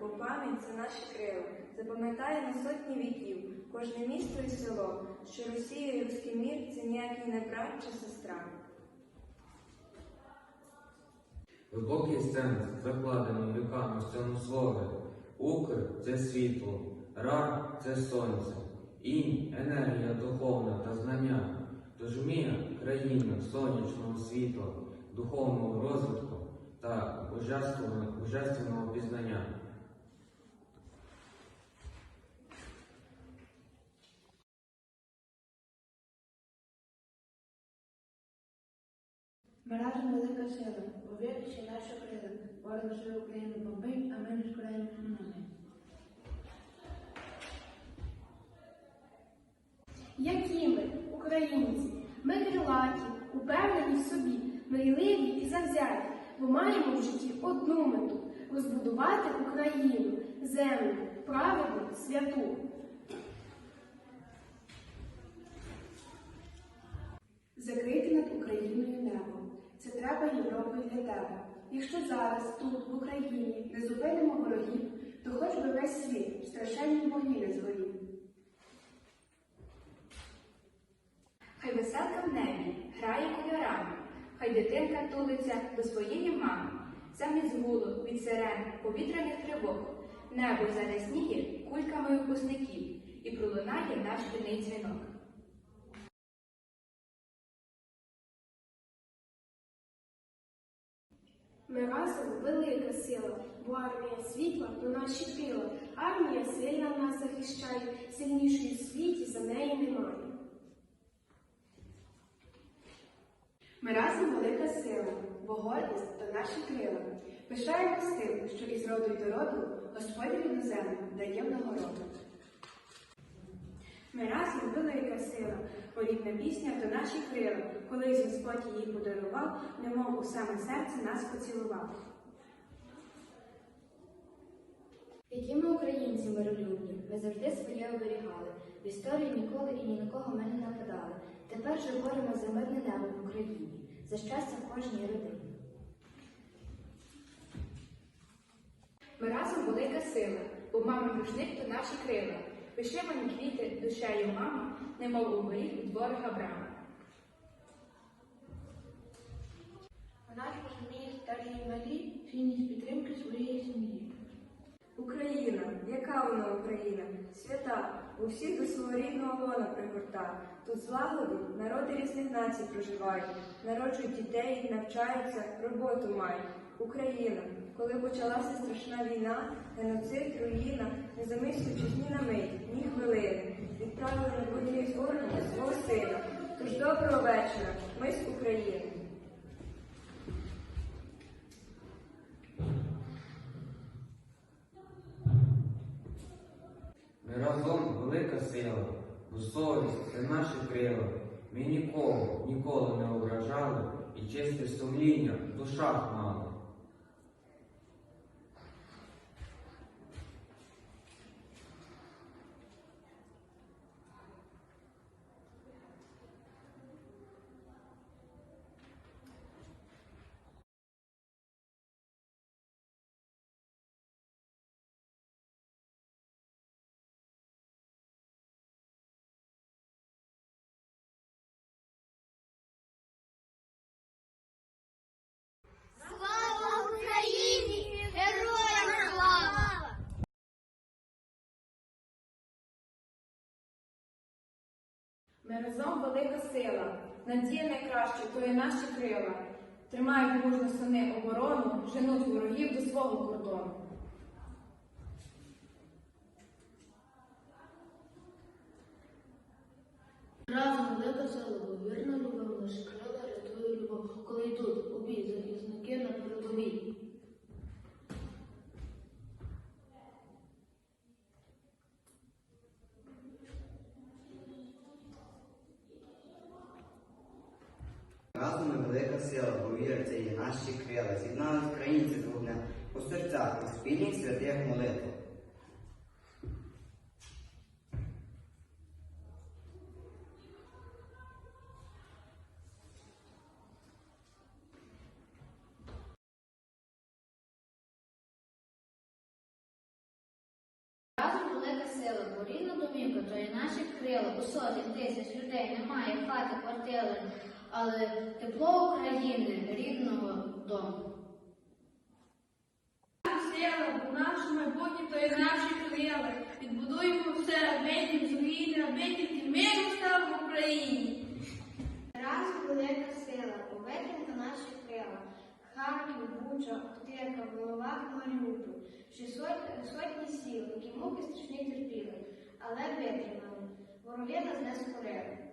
бо пам'ять це наші крила. Запам'ятає на сотні віків кожне місто і село, що Росія і руський мір це ніякий не брат чи сестра. Глибокий сенс закладений віками в цьому слові. Укр це світло, ра це сонце, інь енергія духовна та знання. Тож вміє країна сонячного світла, духовного розвитку та божественного пізнання. Ми велика сила, віруючи наша крила. Ворог живе Україну бомбить, а ми не шкодаємо нами. Які ми, українці, ми крилаті, упевнені в собі, мрійливі і завзяті, бо маємо в житті одну мету розбудувати Україну, землю, праведну, святу. Закрити над Україною небо. Це треба Європи для тебе. Якщо зараз, тут, в Україні, не зупинимо ворогів, то хоч би весь світ в страшенній вогні не згорів. Хай веселка в небі грає кольорами, хай дитинка тулиться до своєї мами. Замість гулу від сирен повітряних тривог, небо зарясніє кульками випускників і пролунає наш шкільний дзвінок. Ми разом велика сила, бо армія світла то наші крила. Армія сильна нас захищає, сильнішої в світі за неї немає. Ми разом велика сила, бо гордість то наші крила. Пишаємось тим, що із роду й до роду Господь рідну землю дає нагороду. Ми разом велика сила, бо пісня то наші крила. Колись Господь її подарував, немов у саме серце нас поцілував. Які ми українці миролюбні, ми завжди своє оберігали. В історії ніколи і ні на кого ми не нападали. Тепер же боремо за мирне небо в Україні, за щастя в кожній родині. Ми разом велика сила, бо мами рушник то наші крила. Вишивані квіти душею мама, немов оберіг від ворога брама. Вона ж розуміє старі і малі цінність підтримки своєї сім'ї. Україна, яка вона Україна? Свята, усіх до свого рідного лона пригорта. Тут злагоду народи різних націй проживають, народжують дітей, навчаються, роботу мають. Україна, коли почалася страшна війна, геноцид, руїна, не замислюючись ні на мить, ні хвилини, відправили на бойові з органи свого сина. Тож доброго вечора, ми з України. Ми разом велика сила, бо совість це наші крила. Ми нікого ніколи не ображали і чисте сумління в душах мали. Ми разом велика сила, надія найкраща, то є наші крила. Тримають мужно сини оборону, женуть ворогів до свого кордону. Разом ми велика сила, бо віра є наші крила. З'єднали українці з вогнем у серцях, у спільних святих молитв. Велика сила, бо рідна домівка, то є наші крила, у сотень тисяч людей немає хати, квартири але тепло України, рідного дому. наше майбутнє то є наші крила. Відбудуємо все, вийдемо з руїни, аби тільки мир став в Україні. Разом велика сила, повитримо наші крила. Харків, Буча, Охтирка, Воловах, Маріуполь. Ще сотні, сотні сіл, які муки страшні терпіли, але витримали. Вороги нас не скорили.